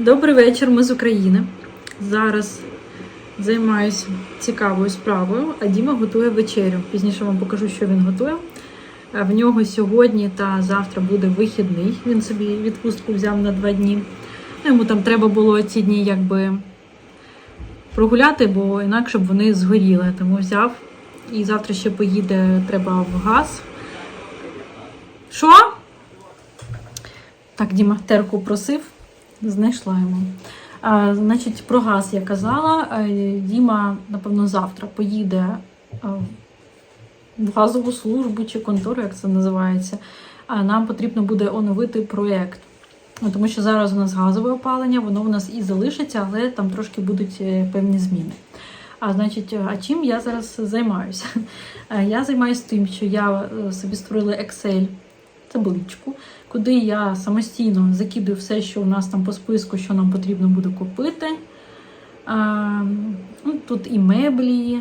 Добрий вечір, ми з України. Зараз займаюся цікавою справою, а Діма готує вечерю. Пізніше вам покажу, що він готує. Е, В нього сьогодні та завтра буде вихідний. Він собі відпустку взяв на два дні. Ну, Йому там треба було ці дні якби прогуляти, бо інакше б вони згоріли. Тому взяв. І завтра ще поїде, треба в газ. Що? Так, Діма терку просив, знайшла йому. А, значить, про газ я казала. Е, Діма, напевно, завтра поїде е, в газову службу чи контору, як це називається. А нам потрібно буде оновити проєкт. Ну, Тому що зараз у нас газове опалення, воно у нас і залишиться, але там трошки будуть е, певні зміни. А значить, а чим я зараз займаюся? Я займаюся тим, що я собі створила Excel табличку, куди я самостійно закидую все, що у нас там по списку, що нам потрібно буде купити. Ну, тут і меблі,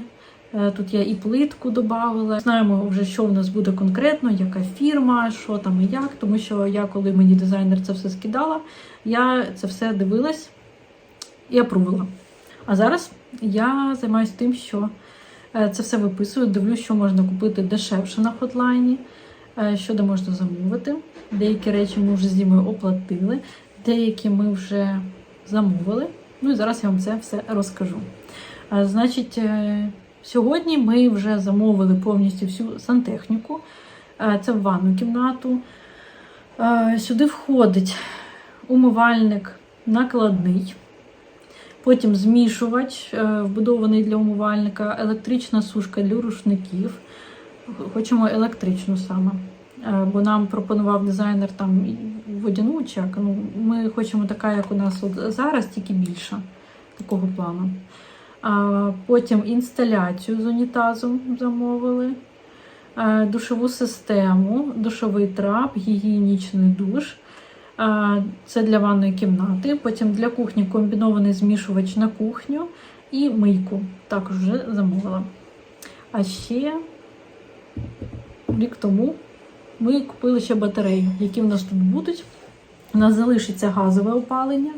е, тут я і плитку додавала. Знаємо вже, що в нас буде конкретно, яка фірма, що там і як. Тому що я, коли мені дизайнер це все скидала, я це все дивилась і апрувала. А зараз я займаюся тим, що е, це все виписую, дивлюсь, що можна купити дешевше на хотлайні, що де можна замовити. Деякі речі ми вже з Дімою оплатили, деякі ми вже замовили. Ну і зараз я вам це все розкажу. Е, Значить, е, сьогодні ми вже замовили повністю всю сантехніку. Е, Це в ванну кімнату. Е, Сюди входить умивальник накладний. Потім змішувач, е, вбудований для умивальника, електрична сушка для рушників. Хочемо електричну саме. Е, Бо нам пропонував дизайнер там водяну чи. Ну, ми хочемо така, як у нас от зараз, тільки більша такого плану. А потім інсталяцію з унітазом замовили, е, душову систему, душовий трап, гігієнічний душ. А, Це для ванної кімнати. Потім для кухні комбінований змішувач на кухню і мийку. Також вже замовила. А ще рік тому ми купили ще батареї, які в нас тут будуть. У нас залишиться газове опалення.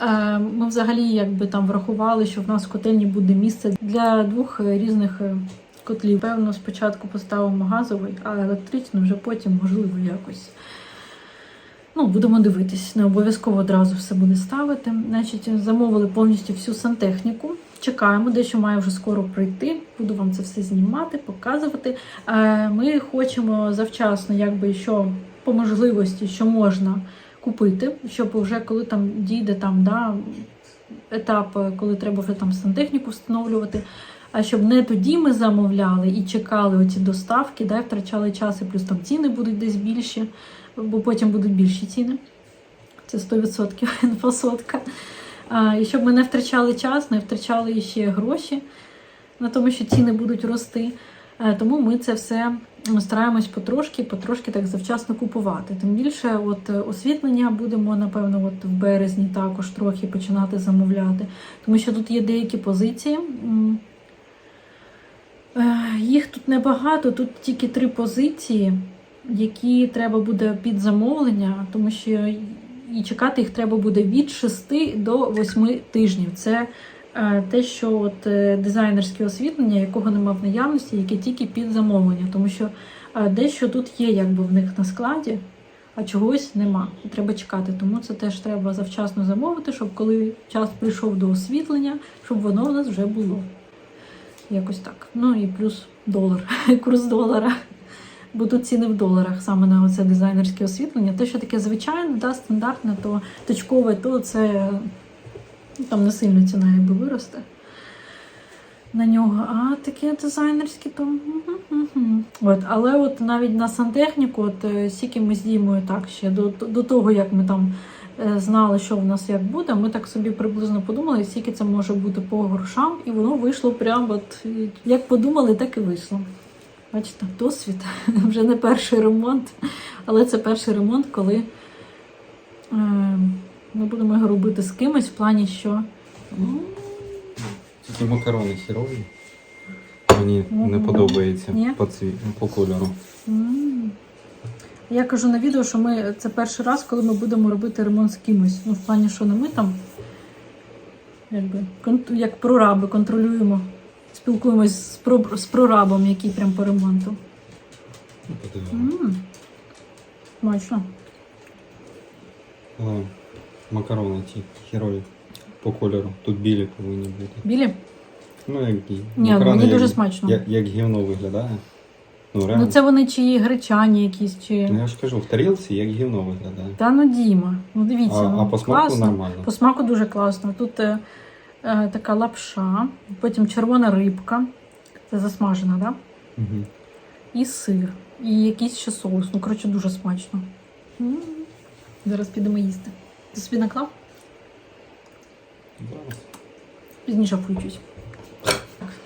Е, Ми взагалі якби там врахували, що в нас в котельні буде місце для двох різних е, котлів. Певно, спочатку поставимо газовий, а електричний вже потім, можливо, якось. Ну, будемо дивитись, не обов'язково одразу все буде ставити. Значить, замовили повністю всю сантехніку. Чекаємо, дещо має вже скоро прийти. Буду вам це все знімати, показувати. Е, Ми хочемо завчасно, якби що по можливості, що можна купити, щоб вже коли там дійде там, да, етап, коли треба вже там сантехніку встановлювати. А щоб не тоді ми замовляли і чекали оці доставки, да, і втрачали час, і плюс там ціни будуть десь більші, бо потім будуть більші ціни. Це 100% інфосотка. І щоб ми не втрачали час, не втрачали ще гроші на тому, що ціни будуть рости. Тому ми це все стараємось потрошки, потрошки так завчасно купувати. Тим більше, от е, освітлення будемо, напевно, от в березні також трохи починати замовляти. Тому що тут є деякі позиції. е, Їх тут небагато, тут тільки три позиції, які треба буде під замовлення, тому що і чекати їх треба буде від 6 до 8 тижнів. Це е, те, що от е, дизайнерське освітлення, якого нема в наявності, яке тільки під замовлення, тому що е, дещо тут є якби в них на складі, а чогось нема. Треба чекати. Тому це теж треба завчасно замовити, щоб коли час прийшов до освітлення, щоб воно в нас вже було. Якось так. Ну і плюс долар, курс долара. Бо тут ціни в доларах саме на оце дизайнерське освітлення. Те, що таке звичайне, да, стандартне, то точкове, то це ну, там не сильно ціна якби виросте на нього. А таке дизайнерське, то. От, але от навіть на сантехніку, от е, стільки ми з Дімою так ще до, до того, як ми там е, знали, що в нас як буде, ми так собі приблизно подумали, скільки це може бути по грошам, і воно вийшло прямо от як подумали, так і вийшло. Бачите, досвід вже не перший ремонт, але це перший ремонт, коли е, ми будемо його робити з кимось в плані, що ну, Тільки макарони хірові. Мені не подобається Ні? по, цві... по кольору. Я кажу на відео, що ми це перший раз, коли ми будемо робити ремонт з кимось. Ну, в плані, що не ми там, якби, як прораби контролюємо, спілкуємось з, про, з прорабом, який прям по ремонту. Ну, подивимо. М, Смачно. Але макарони ці херові по кольору. Тут білі повинні бути. Білі? Ну, як гі. Ні, ну, макарони мені дуже як, смачно. Як, як гівно виглядає. Ну, реально. Ну це вони чи гречані якісь, чи. Ну, я ж кажу, в тарілці як гівно виглядає. Та ну Діма, ну дивіться, А, ну, а по смаку класно. нормально. По смаку дуже класно. Тут е, така лапша, потім червона рибка, це засмажена, да? Угу. І сир, і якийсь ще соус. Ну, коротше, дуже смачно. М. Зараз підемо їсти. Ти собі наклав? Зараз. Пізніше включусь.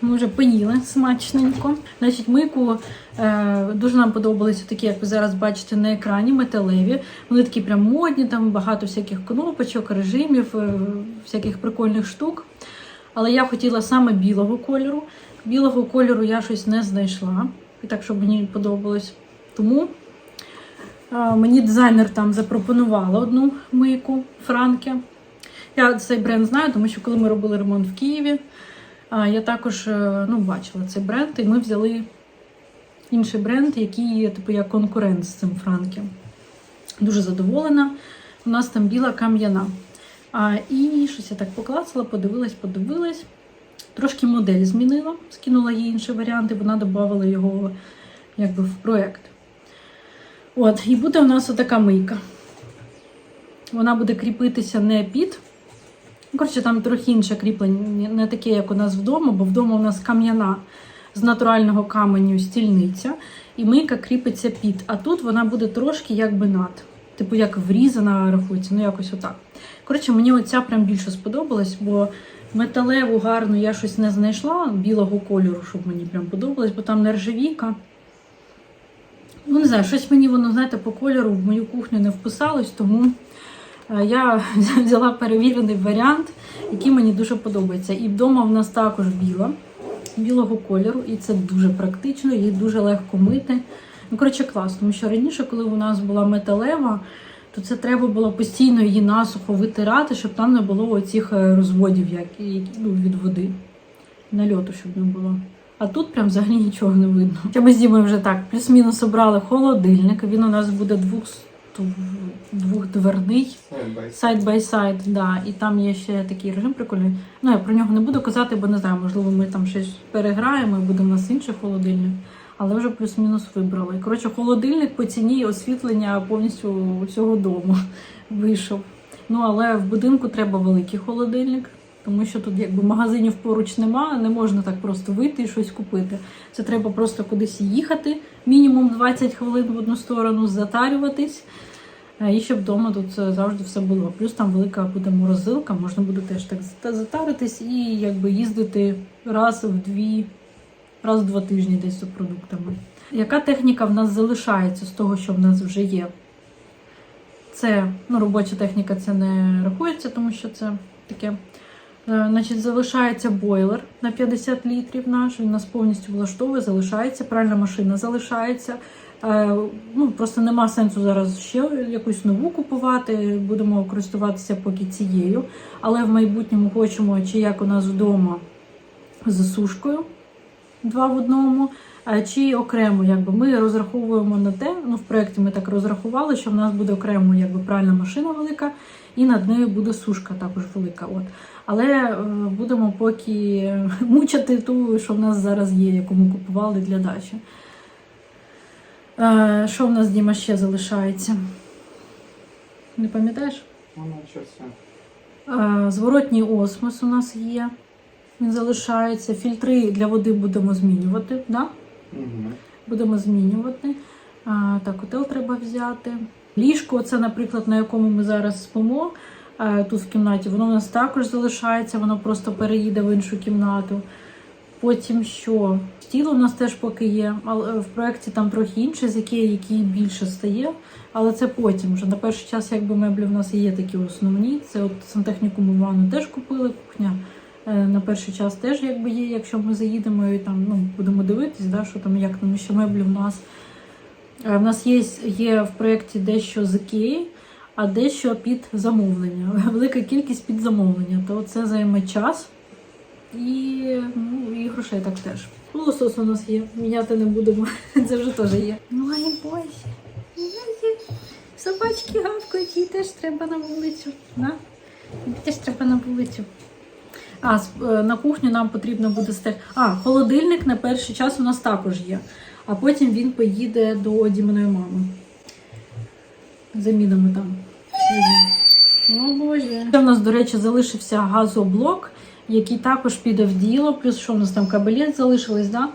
Ми вже поїли смачненько. Значить, мийку е, дуже нам подобалися такі, як ви зараз бачите на екрані, металеві. Вони такі прям модні, там багато всяких кнопочок, режимів, е, всяких прикольних штук. Але я хотіла саме білого кольору. Білого кольору я щось не знайшла. І так, щоб мені подобалось. Тому е, мені дизайнер там запропонувала одну мийку Франке. Я цей бренд знаю, тому що коли ми робили ремонт в Києві, я також е, ну, бачила цей бренд, і ми взяли інший бренд, який є типу як конкурент з цим Франке. Дуже задоволена. У нас там біла кам'яна. А, і щось я так поклацала, подивилась, подивилась. Трошки модель змінила, скинула їй інші варіанти, вона додавала його якби в проєкт. От, і буде у нас отака мийка. Вона буде кріпитися не під. Ну, Коротше, там трохи інше кріплення, не таке, як у нас вдома, бо вдома у нас кам'яна з натурального каменю стільниця, і мийка кріпиться під. А тут вона буде трошки якби над. Типу, як врізана рахується, ну якось отак. Коротше, мені оця прям більше сподобалась, бо металеву гарну я щось не знайшла білого кольору, щоб мені прям подобалось, бо там нержавійка. Ну, не знаю, щось мені воно, знаєте, по кольору в мою кухню не вписалось, тому я взяла перевірений варіант, який мені дуже подобається. І вдома в нас також біла, білого кольору, і це дуже практично, її дуже легко мити. Ну, коротше, класно, тому що раніше, коли у нас була металева, то це треба було постійно її насухо витирати, щоб там не було оцих е, розводів які, ну, від води. Нальоту, щоб не було. А тут прям взагалі нічого не видно. Ми з Дімою вже так плюс-мінус обрали холодильник. Він у нас буде двох, двохдверний. Сайд бай сайд, да. І там є ще такий режим прикольний. Ну, я про нього не буду казати, бо не знаю, можливо, ми там щось переграємо і буде у нас інший холодильник. Але вже плюс-мінус вибрали. Коротше, холодильник по ціні і освітлення повністю усього дому вийшов. Ну, але в будинку треба великий холодильник, тому що тут якби магазинів поруч немає, не можна так просто вийти і щось купити. Це треба просто кудись їхати, мінімум 20 хвилин в одну сторону, затарюватись. Е, І щоб вдома тут е, завжди все було. Плюс там велика буде морозилка, можна буде теж так затаритись і якби їздити раз в дві, раз в два тижні десь за продуктами. Яка техніка в нас залишається з того, що в нас вже є? Це ну, робоча техніка це не рахується, тому що це таке. Е, Значить, залишається бойлер на 50 літрів наш, він нас повністю влаштовує, залишається, пральна машина залишається. Е, Ну, просто нема сенсу зараз ще якусь нову купувати. Будемо користуватися поки цією. Але в майбутньому хочемо, чи як у нас вдома з сушкою два в одному, чи окремо. Якби ми розраховуємо на те, ну в проєкті ми так розрахували, що в нас буде окремо якби пральна машина велика, і над нею буде сушка також велика. От. Але е, будемо поки мучити ту, що в нас зараз є, яку ми купували для дачі. Е, Що в нас Діма ще залишається? Не пам'ятаєш? Воно щось. Е, Зворотній осмос у нас є. Він залишається. Фільтри для води будемо змінювати. Да? Угу. Будемо змінювати. А, так, котел треба взяти. Ліжко, це, наприклад, на якому ми зараз спимо е, тут в кімнаті, воно у нас також залишається, воно просто переїде в іншу кімнату. Потім що? Стіл у нас теж поки є, але в проєкті там трохи інше, з який, який більше стає. Але це потім вже на перший час, якби меблі в нас є такі основні. Це от сантехніку ми ванну теж купили, кухня. Е, На перший час теж якби є, якщо ми заїдемо і там ну, будемо дивитись, да, що там, як тому що меблі в нас. Е, В нас є, є в проєкті дещо з Ікеї, а дещо під замовлення. Велика кількість під замовлення. То це займе час і, ну, і грошей так теж. Лосос у нас є, міняти не будемо. Це вже теж є. Ой, боже. Собачки гавкають, їй теж треба на вулицю. На? Їй теж треба на вулицю. А, е, на кухню нам потрібно буде стег. А, холодильник на перший час у нас також є. А потім він поїде до Діминої мами. Замінами там. О Боже. Це в нас, до речі, залишився газоблок, який також піде в діло. Плюс що в нас там кабелет залишились, да?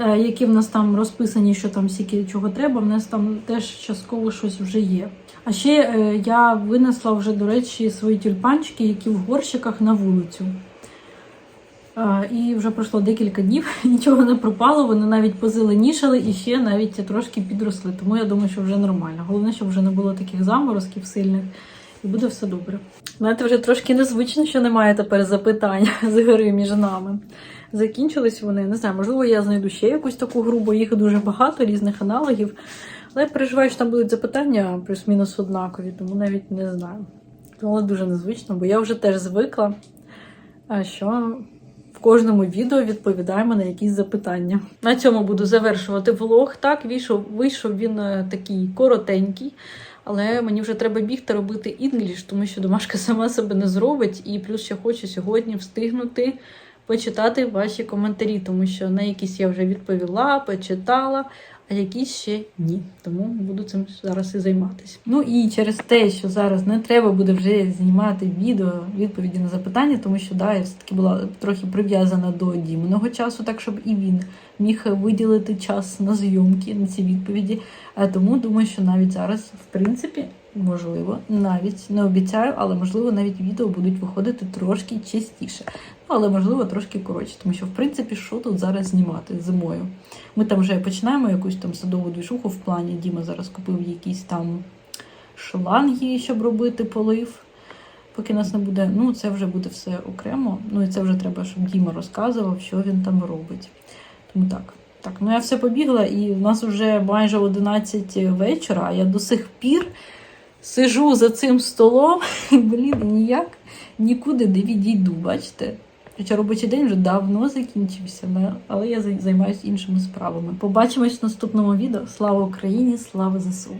Е, які в нас там розписані, що там скільки чого треба. В нас там теж частково щось вже є. А ще е, я винесла вже, до речі, свої тюльпанчики, які в горщиках на вулицю. Е, І вже пройшло декілька днів, нічого не пропало, вони навіть позеленішали і ще навіть трошки підросли. Тому я думаю, що вже нормально. Головне, щоб вже не було таких заморозків сильних, і буде все добре. Знаєте, вже трошки незвично, що немає тепер запитань з гри між нами. Закінчились вони. Не знаю, можливо, я знайду ще якусь таку гру, бо їх дуже багато різних аналогів. Але я переживаю, що там будуть запитання плюс-мінус однакові, тому навіть не знаю. Але дуже незвично, бо я вже теж звикла, що в кожному відео відповідаємо на якісь запитання. На цьому буду завершувати влог. Так, вийшов, вийшов він е, такий коротенький. Але мені вже треба бігти робити інгліш, тому що домашка сама себе не зробить. І плюс ще хочу сьогодні встигнути почитати ваші коментарі, тому що на якісь я вже відповіла, почитала, а якісь ще ні. Тому буду цим зараз і займатися. Ну і через те, що зараз не треба буде вже знімати відео відповіді на запитання, тому що да, я все-таки була трохи прив'язана до Діминого часу, так щоб і він міг виділити час на зйомки, на ці відповіді. А тому думаю, що навіть зараз, в принципі, можливо, навіть не обіцяю, але можливо навіть відео будуть виходити трошки частіше. Ну, але можливо трошки коротше, тому що в принципі, що тут зараз знімати зимою? Ми там вже починаємо якусь там садову двіжуху в плані. Діма зараз купив якісь там шланги, щоб робити полив. Поки нас не буде, ну це вже буде все окремо. Ну і це вже треба, щоб Діма розказував, що він там робить. Тому так. Так, ну я все побігла, і в нас вже майже 11 вечора, а я до сих пір сижу за цим столом, і, блін, ніяк нікуди не відійду, бачите? Хоча робочий день вже давно закінчився, але я займаюся іншими справами. Побачимось в наступному відео. Слава Україні! Слава ЗСУ!